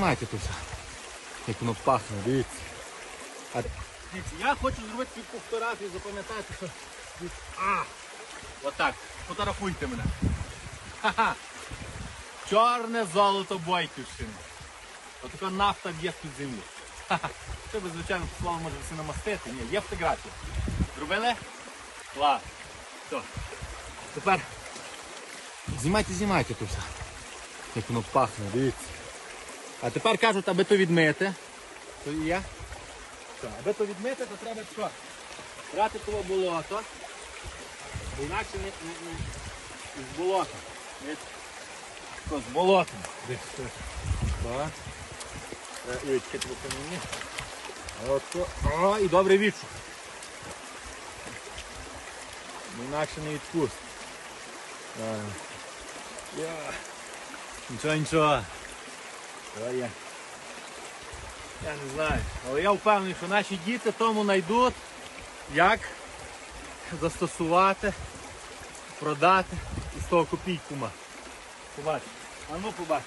Знаєте тут, як воно пахне, дивіться. А, дивіться, я хочу зробити таку фотографію, запам'ятати, що... А, отак, фотографуйте мене. Ха-ха. Чорне золото Бойківщини. Отака нафта б'є з-під землі. Ха-ха. Це би, звичайно, слово може все намастити. Ні, є фотографія. Зробили? Клас. Все. Тепер знімайте, знімайте тут. Як воно пахне, дивіться. А тепер кажуть, аби то відмити. То є. Що, аби то відмити, то треба що? Брати того болото. Бо інакше не, не, не з болота. Не, з болотом. Десь. Так. Е, бо це мені. От. О, і добре відчув. Інакше не відпустить. Нічого, нічого. То. Я не знаю. Але я впевнений, що наші діти тому знайдуть, як застосувати, продати і з того копійку ма. А ну побач.